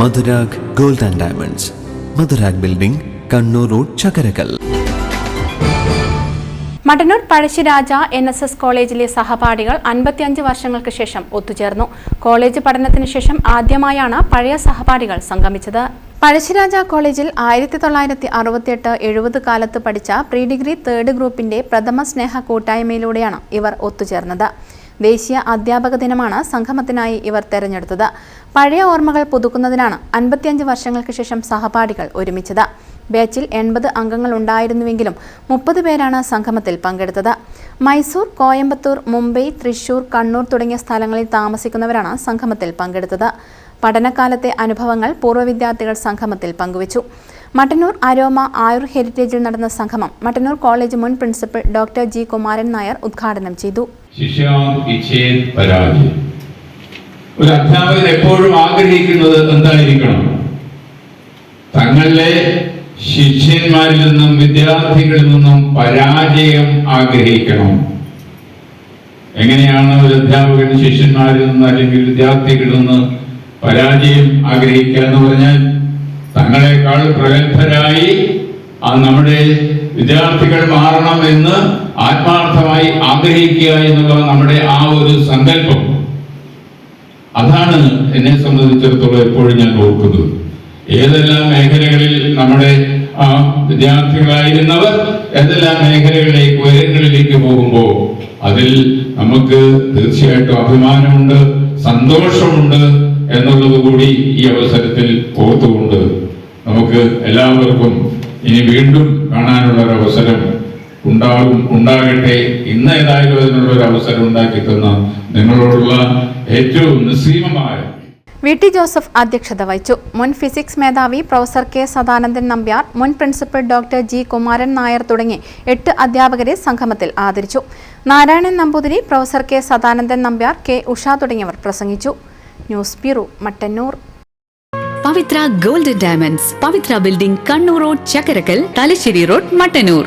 Madhurag gold and diamonds. Madhurag building Kannur road Chakkarakkal. Mattannur Pazhassiraja N S S കോളേജിലെ സഹപാഠികൾ അൻപത്തിയഞ്ച് വർഷങ്ങൾക്ക് ശേഷം ഒത്തുചേർന്നു. കോളേജ് പഠനത്തിന് ശേഷം ആദ്യമായാണ് പഴയ സഹപാഠികൾ സംഗമിച്ചത്. പഴശ്ശിരാജ കോളേജിൽ ആയിരത്തി തൊള്ളായിരത്തി അറുപത്തിയെട്ട് എഴുപത് കാലത്ത് പഠിച്ച പ്രീ ഡിഗ്രി തേർഡ് ഗ്രൂപ്പിന്റെ പ്രഥമ സ്നേഹ കൂട്ടായ്മയിലൂടെയാണ് ഇവർ ഒത്തുചേർന്നത്. ദേശീയ അധ്യാപക ദിനമാണ് സംഗമത്തിനായി ഇവർ തെരഞ്ഞെടുത്തത്. പഴയ ഓർമ്മകൾ പുതുക്കുന്നതിനാണ് അൻപത്തിയഞ്ച് വർഷങ്ങൾക്ക് ശേഷം സഹപാഠികൾ ഒരുമിച്ചത്. ബാച്ചിൽ എൺപത് അംഗങ്ങൾ ഉണ്ടായിരുന്നുവെങ്കിലും മുപ്പത് പേരാണ് സംഗമത്തിൽ പങ്കെടുത്തത്. മൈസൂർ കോയമ്പത്തൂർ മുംബൈ തൃശൂർ കണ്ണൂർ തുടങ്ങിയ സ്ഥലങ്ങളിൽ താമസിക്കുന്നവരാണ് സംഗമത്തിൽ പങ്കെടുത്തത്. പഠനകാലത്തെ അനുഭവങ്ങൾ പൂർവ വിദ്യാർത്ഥികൾ സംഗമത്തിൽ പങ്കുവച്ചു. മട്ടന്നൂർ അരോമ ആയുർ ഹെറിറ്റേജിൽ നടന്ന സംഗമം മട്ടന്നൂർ കോളേജ് മുൻ principal doctor G. Kumaran Nair ഉദ്ഘാടനം ചെയ്തു. ഒരു അധ്യാപകൻ എപ്പോഴും ആഗ്രഹിക്കുന്നത് എന്തായിരിക്കണം? തങ്ങളിലെ ശിഷ്യന്മാരിൽ നിന്നും വിദ്യാർത്ഥികളിൽ നിന്നും പരാജയം ആഗ്രഹിക്കണം. എങ്ങനെയാണ് ഒരു അധ്യാപകൻ ശിഷ്യന്മാരിൽ നിന്ന് അല്ലെങ്കിൽ വിദ്യാർത്ഥികളിൽ നിന്ന് പരാജയം ആഗ്രഹിക്കുക എന്ന് പറഞ്ഞാൽ തങ്ങളെക്കാൾ പ്രഗത്ഭരായി ആ നമ്മുടെ വിദ്യാർത്ഥികൾ മാറണം എന്ന് ആത്മാർത്ഥമായി ആഗ്രഹിക്കുക എന്നുള്ള നമ്മുടെ ആ ഒരു സങ്കല്പം. അതാണ് എന്നെ സംബന്ധിച്ചിടത്തോളം എപ്പോഴും ഞാൻ ഓർക്കുന്നത്. ഏതെല്ലാം മേഖലകളിൽ നമ്മുടെ വിദ്യാർത്ഥികളായിരുന്നവർ ഏതെല്ലാം മേഖലകളിലേക്ക് ഉയരങ്ങളിലേക്ക് പോകുമ്പോൾ അതിൽ നമുക്ക് തീർച്ചയായിട്ടും അഭിമാനമുണ്ട് സന്തോഷമുണ്ട് എന്നുള്ളത് കൂടി ഈ അവസരത്തിൽ ഓർത്തുകൊണ്ട് നമുക്ക് എല്ലാവർക്കും ഇനി വീണ്ടും കാണാനുള്ള ഒരു അവസരം ഉണ്ടാകും ഉണ്ടാകട്ടെ. ഇന്ന് ഏതായാലും അതിനുള്ള ഒരു അവസരം ഉണ്ടാക്കി തന്ന നിങ്ങളോടുള്ള ഏറ്റവും നിസ്സീമമായ വി. ടി. ജോസഫ് അധ്യക്ഷത വഹിച്ചു. മുൻ ഫിസിക്സ് മേധാവി പ്രൊഫസർ കെ. സദാനന്ദൻ നമ്പ്യാർ മുൻ principal doctor G. Kumaran Nair തുടങ്ങി എട്ട് അധ്യാപകരെ സംഗമത്തിൽ ആദരിച്ചു. Narayanan Namboothiri professor K. Sadanandan Nambiar K. Usha തുടങ്ങിയവർ പ്രസംഗിച്ചു. News bureau Mattannur. Pavithra golden diamonds Pavithra building Kannur road Chakkarakkal Thalassery road Mattannur.